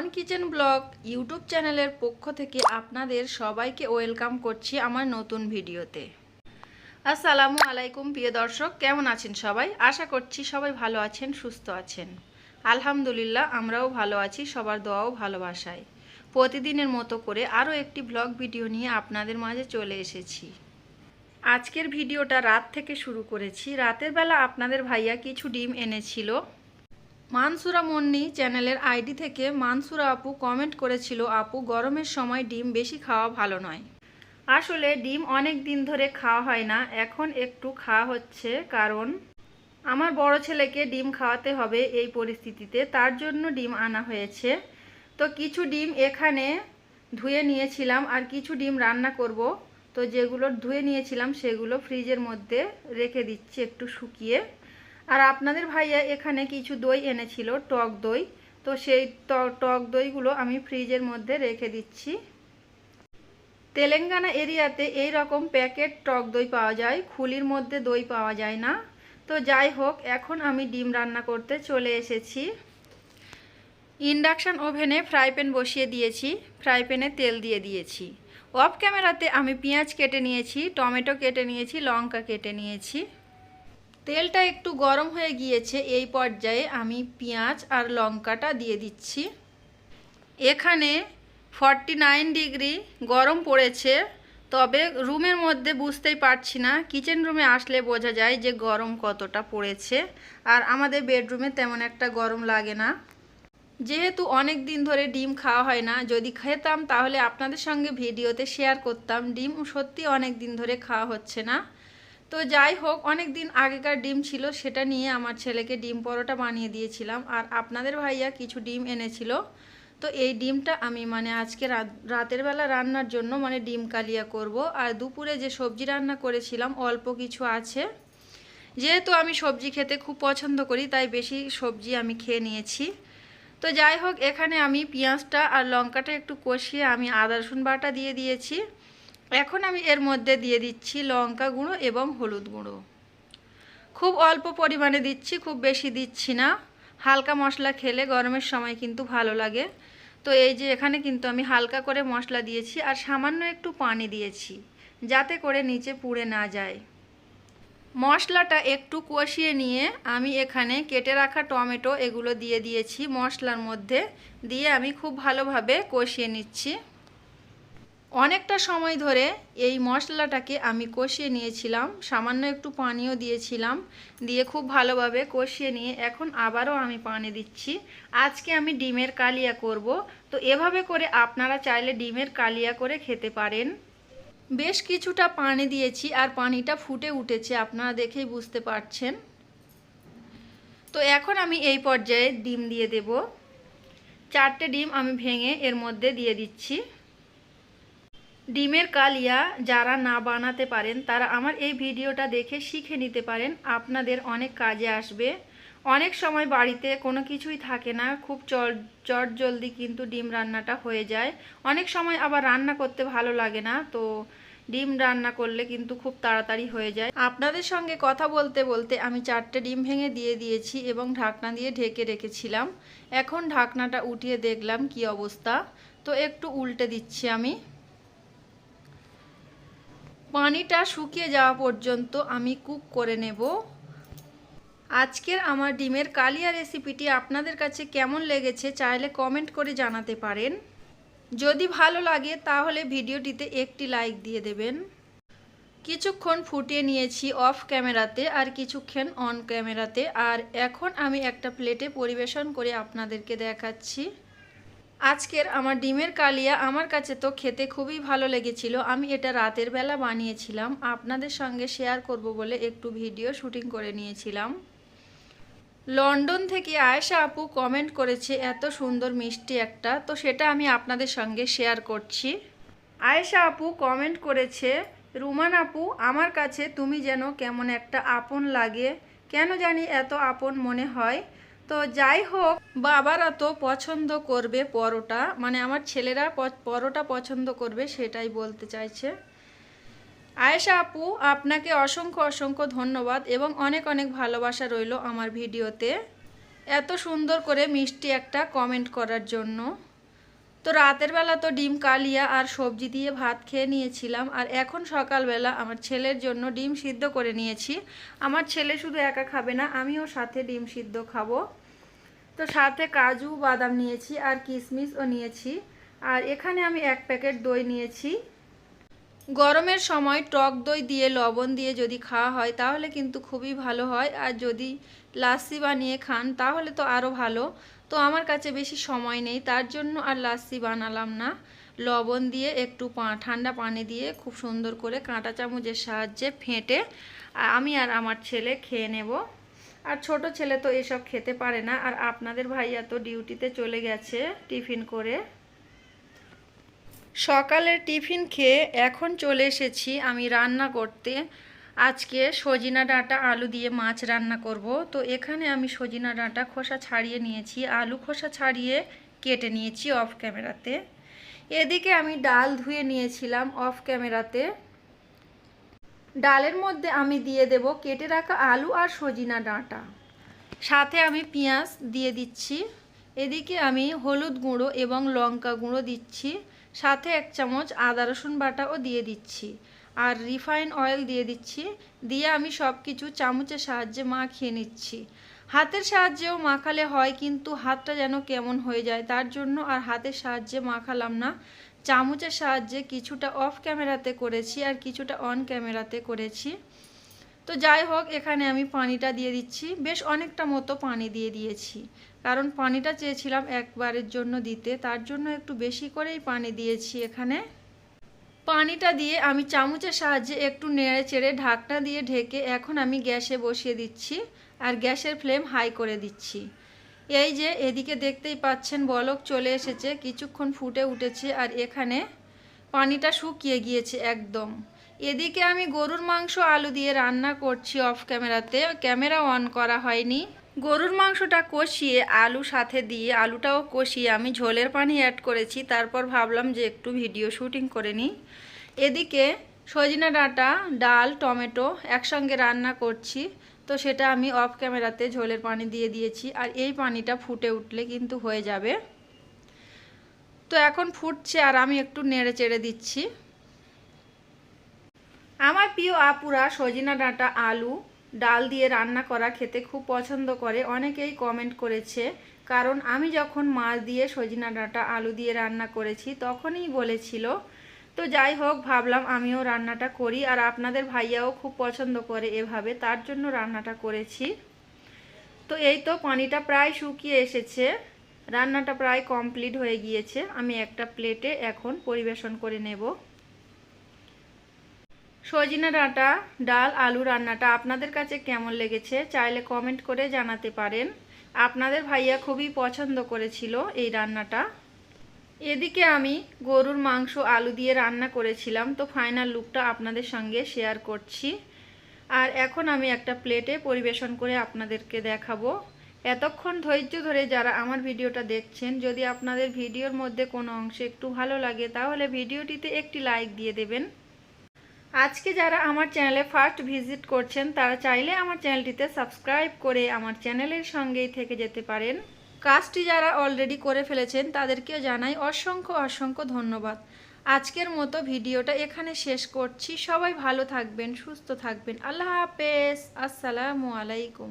One kitchen blog YouTube চ্যানেলের পক্ষ থেকে আপনাদের সবাইকে ওয়েলকাম করছি আমার নতুন ভিডিওতে। আসসালামু আলাইকুম, প্রিয় দর্শক, কেমন আছেন সবাই? আশা করছি সবাই ভালো আছেন, সুস্থ আছেন। আলহামদুলিল্লাহ, আমরাও ভালো আছি, সবার দোয়াও ভালোবাসায়। প্রতিদিনের মতো করে আরও একটি ব্লগ ভিডিও নিয়ে আপনাদের মাঝে চলে এসেছি। আজকের ভিডিওটা রাত থেকে শুরু করেছি। রাতের বেলা আপনাদের ভাইয়া কিছু ডিম এনেছিল। মানসুরা মন্নি চ্যানেলের আইডি থেকে মানসুরা আপু কমেন্ট করেছিল, আপু, গরমের সময় ডিম বেশি খাওয়া ভালো নয়। আসলে ডিম অনেক দিন ধরে খাওয়া হয় না, এখন একটু খাওয়া হচ্ছে কারণ আমার বড় ছেলেকে ডিম খাওয়াতে হবে এই পরিস্থিতিতে, তার জন্য ডিম আনা হয়েছে। তো কিছু ডিম এখানে ধুয়ে নিয়েছিলাম আর কিছু ডিম রান্না করব। তো যেগুলো ধুয়ে নিয়েছিলাম সেগুলো ফ্রিজের মধ্যে রেখে দিচ্ছি একটু শুকিয়ে। আর আপনাদের ভাইয়া এখানে কিছু দই এনেছিল, টক দই। তো সেই টক দইগুলো আমি ফ্রিজের মধ্যে রেখে দিচ্ছি। তেলেঙ্গানা এরিয়াতে এই রকম প্যাকেট টক দই পাওয়া যায়, খুলির মধ্যে দই পাওয়া যায় না। তো যাই হোক, এখন আমি ডিম রান্না করতে চলে এসেছি। ইন্ডাকশান ওভেনে ফ্রাই প্যান বসিয়ে দিয়েছি, ফ্রাই প্যানে তেল দিয়ে দিয়েছি। অফ ক্যামেরাতে আমি পেঁয়াজ কেটে নিয়েছি, টমেটো কেটে নিয়েছি, লঙ্কা কেটে নিয়েছি। তেলটা একটু গরম হয়ে গিয়েছে, এই পর্যায়ে আমি পেঁয়াজ আর লঙ্কাটা দিয়ে দিচ্ছি। এখানে ফর্টি নাইন ডিগ্রি গরম পড়েছে, তবে রুমের মধ্যে বুঝতেই পারছি না, কিচেন রুমে আসলে বোঝা যায় যে গরম কতটা পড়েছে, আর আমাদের বেডরুমে তেমন একটা গরম লাগে না। যেহেতু অনেক দিন ধরে ডিম খাওয়া হয় না, যদি খেতাম তাহলে আপনাদের সঙ্গে ভিডিওতে শেয়ার করতাম, ডিম সত্যি অনেক দিন ধরে খাওয়া হচ্ছে না। তো যাই হোক অনেক দিন আগেকার ডিম ছিল, সেটা নিয়ে আমার ছেলেকে ডিম পরোটা বানিয়ে দিয়েছিলাম। আর আপনাদের ভাইয়া কিছু ডিম এনেছিল। তো এই ডিমটা আমি মানে আজকে রাত- রাতের বেলা রান্নার জন্য মানে ডিম কালিয়া করব। আর দুপুরে যে সবজি রান্না করেছিলাম, অল্প কিছু আছে। যেহেতু আমি সবজি খেতে খুব পছন্দ করি, তাই বেশি সবজি আমি খেয়ে নিয়েছি। তো যাই হোক, এখানে আমি পেঁয়াজটা আর লঙ্কাটা একটু কষিয়ে আমি আদা রসুন বাটা দিয়ে দিয়েছি। এখন আমি এর মধ্যে দিয়ে দিচ্ছি লঙ্কা গুঁড়ো এবং হলুদ গুঁড়ো। খুব অল্প পরিমাণে দিচ্ছি, খুব বেশি দিচ্ছি না। হালকা মশলা খেলে গরমের সময় কিন্তু ভালো লাগে। তো এই যে এখানে কিন্তু আমি হালকা করে মশলা দিয়েছি আর সামান্য একটু পানি দিয়েছি, যাতে করে নিচে পুড়ে না যায়। মশলাটা একটু কষিয়ে নিয়ে আমি এখানে কেটে রাখা টমেটো এগুলো দিয়ে দিয়েছি মশলার মধ্যে, দিয়ে আমি খুব ভালোভাবে কষিয়ে নিচ্ছি। অনেকটা সময় ধরে এই মশলাটাকে আমি কষিয়ে নিয়েছিলাম, সামান্য একটু পানিও দিয়েছিলাম, দিয়ে খুব ভালোভাবে কষিয়ে নিয়ে এখন আবারও আমি পানি দিচ্ছি। আজকে আমি ডিমের কালিয়া করব। তো এভাবে করে আপনারা চাইলে ডিমের কালিয়া করে খেতে পারেন। বেশ কিছুটা পানি দিয়েছি আর পানিটা ফুটে উঠেছে, আপনারা দেখেই বুঝতে পারছেন। তো এখন আমি এই পর্যায়ে ডিম দিয়ে দেব। চারটে ডিম আমি ভেঙে এর মধ্যে দিয়ে দিচ্ছি। ডিমের কালিয়া যারা না বানাতে পারেন, তারা আমার এই ভিডিওটা দেখে শিখে নিতে পারেন। আপনাদের অনেক কাজে আসবে। অনেক সময় বাড়িতে কোনো কিছুই থাকে না, খুব চট জলদি কিন্তু ডিম রান্নাটা হয়ে যায়। অনেক সময় আবার রান্না করতে ভালো লাগে না, তো ডিম রান্না করলে কিন্তু খুব তাড়াতাড়ি হয়ে যায়। আপনাদের সঙ্গে কথা বলতে বলতে আমি চারটে ডিম ভেঙে দিয়ে দিয়েছি এবং ঢাকনা দিয়ে ঢেকে রেখেছিলাম। এখন ঢাকনাটা উঠিয়ে দেখলাম কি অবস্থা। তো একটু উল্টে দিচ্ছি আমি। পানিটা শুকিয়ে যাওয়া পর্যন্ত আমি কুক করে নেব। আজকের আমার ডিমের কালিয়া রেসিপিটি আপনাদের কাছে কেমন লেগেছে চাইলে কমেন্ট করে জানাতে পারেন। যদি ভালো লাগে তাহলে ভিডিওটিতে একটি লাইক দিয়ে দেবেন। কিছুক্ষণ ফুটিয়ে নিয়েছি অফ ক্যামেরাতে আর কিছুক্ষণ অন ক্যামেরাতে। আর এখন আমি একটা প্লেটে পরিবেশন করে আপনাদেরকে দেখাচ্ছি। আজকের আমার ডিমের কালিয়া আমার কাছে তো খেতে খুবই ভালো লেগেছিল। আমি এটা রাতের বেলা বানিয়েছিলাম। আপনাদের সঙ্গে শেয়ার করব বলে একটু ভিডিও শুটিং করে নিয়েছিলাম। লন্ডন থেকে আয়েশা আপু কমেন্ট করেছে, এত সুন্দর মিষ্টি একটা। তো সেটা আমি আপনাদের সঙ্গে শেয়ার করছি। আয়েশা আপু কমেন্ট করেছে, রুমান আপু, আমার কাছে তুমি যেন কেমন একটা আপন লাগে। কেন জানি এত আপন মনে হয়। তো যাই হোক, বাবারা তো পছন্দ করবে পরোটা। মানে আমার ছেলেরা পরোটা পছন্দ করবে সেটাই বলতে চাইছে। আয়েশা আপু, আপনাকে অসংখ্য অসংখ্য ধন্যবাদ এবং অনেক অনেক ভালোবাসা রইল আমার ভিডিওতে। এত সুন্দর করে মিষ্টি একটা কমেন্ট করার জন্য। তো রাতের বেলা তো ডিম, কালিয়া আর সবজি দিয়ে ভাত খেয়ে নিয়েছিলাম, আর এখন সকালবেলা আমার ছেলের জন্য ডিম সিদ্ধ করে নিয়েছি। আমার ছেলে শুধু একা খাবে না, আমিও সাথে ডিম সিদ্ধ খাব। তো সাথে কাজু, বাদাম নিয়েছি আর কিশমিশও নিয়েছি। আর এখানে আমি এক প্যাকেট দই নিয়েছি। গরমের সময় টক দই দিয়ে, লবণ দিয়ে যদি খাওয়া হয়, তাহলে কিন্তু খুবই ভালো হয়। আর যদি লাস্সি বানিয়ে খান, তাহলে তো আরও ভালো। তো আমার কাছে বেশি সময় নেই, তার জন্য আর লাস্সি বানালাম না। লবণ দিয়ে একটু ঠান্ডা পানি দিয়ে খুব সুন্দর করে কাঁটা চামচের সাহায্যে ফেটে, আমি আর আমার ছেলে খেয়ে নেব। আর ছোট ছেলে তো এসব খেতে পারে না। আর আপনাদের ভাইয়া তো ডিউটিতে চলে গেছে টিফিন করে। সকালের টিফিন খেয়ে এখন চলে এসেছি আমি রান্না করতে। আজকে সজিনা ডাঁটা আলু দিয়ে মাছ রান্না করব। তো এখানে আমি সজিনা ডাঁটা খোসা ছাড়িয়ে নিয়েছি। আলু খোসা ছাড়িয়ে কেটে নিয়েছি অফ ক্যামেরাতে। এদিকে আমি ডাল ধুয়ে নিয়েছিলাম অফ ক্যামেরাতে। ডালের মধ্যে আমি দিয়ে দেব কেটে রাখা আলু আর সজিনা ডাঁটা। সাথে আমি পেঁয়াজ দিয়ে দিচ্ছি। এদিকে আমি হলুদ গুঁড়ো এবং লঙ্কা গুঁড়ো দিচ্ছি। সাথে এক চামচ আদা রসুন বাটাও দিয়ে দিচ্ছি। আর রিফাইন অয়েল দিয়ে দিচ্ছি। দিয়ে আমি সব কিছু চামচের সাহায্যে মাখিয়ে নিচ্ছি। হাতের সাহায্যেও মাখালে হয়, কিন্তু হাতটা যেন কেমন হয়ে যায় তার জন্য আর হাতের সাহায্যে মাখালাম না। চামচের সাহায্যে কিছুটা অফ ক্যামেরাতে করেছি আর কিছুটা অন ক্যামেরাতে করেছি। তো যাই হোক, এখানে আমি পানিটা দিয়ে দিচ্ছি। বেশ অনেকটা মতো পানি দিয়ে দিয়েছি। কারণ পানিটা চেয়েছিলাম একবারের জন্য দিতে, তার জন্য একটু বেশি করেই পানি দিয়েছি এখানে। পানিটা দিয়ে আমি চামচের সাহায্যে একটু নেড়ে চেড়ে ঢাকনা দিয়ে ঢেকে এখন আমি গ্যাসে বসিয়ে দিচ্ছি আর গ্যাসের ফ্লেম হাই করে দিচ্ছি। এই যে এদিকে দেখতেই পাচ্ছেন বলক চলে এসেছে, কিছুক্ষণ ফুটে উঠেছে আর এখানে পানিটা শুকিয়ে গিয়েছে একদম। এদিকে আমি গরুর মাংস আলু দিয়ে রান্না করছি অফ ক্যামেরাতে, ক্যামেরা অন করা হয়নি। গরুর মাংসটা কষিয়ে আলু সাথে দিয়ে, আলুটাও কষিয়ে আমি ঝোলের পানি অ্যাড করেছি, তারপর ভাবলাম যে একটু ভিডিও শুটিং করে নিই। এদিকে সজিনা ডাঁটা, ডাল, টমেটো একসঙ্গে রান্না করছি। তো সেটা আমি অফ ক্যামেরাতে ঝোলের পানি দিয়ে দিয়েছি, আর এই পানিটা ফুটে উঠলে কিন্তু হয়ে যাবে। তো এখন ফুটছে, আর আমি একটু নেড়ে চেড়ে দিচ্ছি। আমার প্রিয় আপুরা, সজিনা ডাঁটা, আলু, ডাল দিয়ে রান্না করা খেতে খুব পছন্দ করে। অনেকেই কমেন্ট করেছে, কারণ আমি যখন মাছ দিয়ে সজিনা ডাঁটা, আলু দিয়ে রান্না করেছি, তখনই বলেছিল তো যাই হোক, ভাবলাম আমিও রান্নাটা করি আর আপনাদের ভাইয়াও খুব পছন্দ করে এভাবে, তার জন্য রান্নাটা করেছি। তো এই তো পানিটা প্রায় শুকিয়ে এসেছে, রান্নাটা প্রায় কমপ্লিট হয়ে গিয়েছে, আমি একটা প্লেটে এখন পরিবেশন করে নেব। সজিনা ডাঁটা, ডাল, আলু রান্নাটা আপনাদের কাছে কেমন লেগেছে চাইলে কমেন্ট করে জানাতে পারেন। আপনাদের ভাইয়া খুবই পছন্দ করেছিল এই রান্নাটা। এদিকে আমি গরুর মাংস, আলু দিয়ে রান্না করেছিলাম, তো ফাইনাল লুকটা আপনাদের সঙ্গে শেয়ার করছি। আর এখন আমি একটা প্লেটে পরিবেশন করে আপনাদেরকে দেখাবো। এতক্ষণ ধৈর্য ধরে যারা আমার ভিডিওটা দেখছেন, যদি আপনাদের ভিডিওর মধ্যে কোনো অংশে একটু ভালো লাগে, তাহলে ভিডিওটিতে একটি লাইক দিয়ে দেবেন। আজকে যারা আমার চ্যানেলে ফার্স্ট ভিজিট করছেন, তারা চাইলে আমার চ্যানেলটিতে সাবস্ক্রাইব করে আমার চ্যানেলের সঙ্গেই থেকে যেতে পারেন। কাজটি যারা অলরেডি করে ফেলেছেন, তাদেরকেও জানাই অসংখ্য অসংখ্য ধন্যবাদ। আজকের মতো ভিডিওটা এখানে শেষ করছি। সবাই ভালো থাকবেন, সুস্থ থাকবেন। আল্লাহ হাফেজ। আসসালামু আলাইকুম।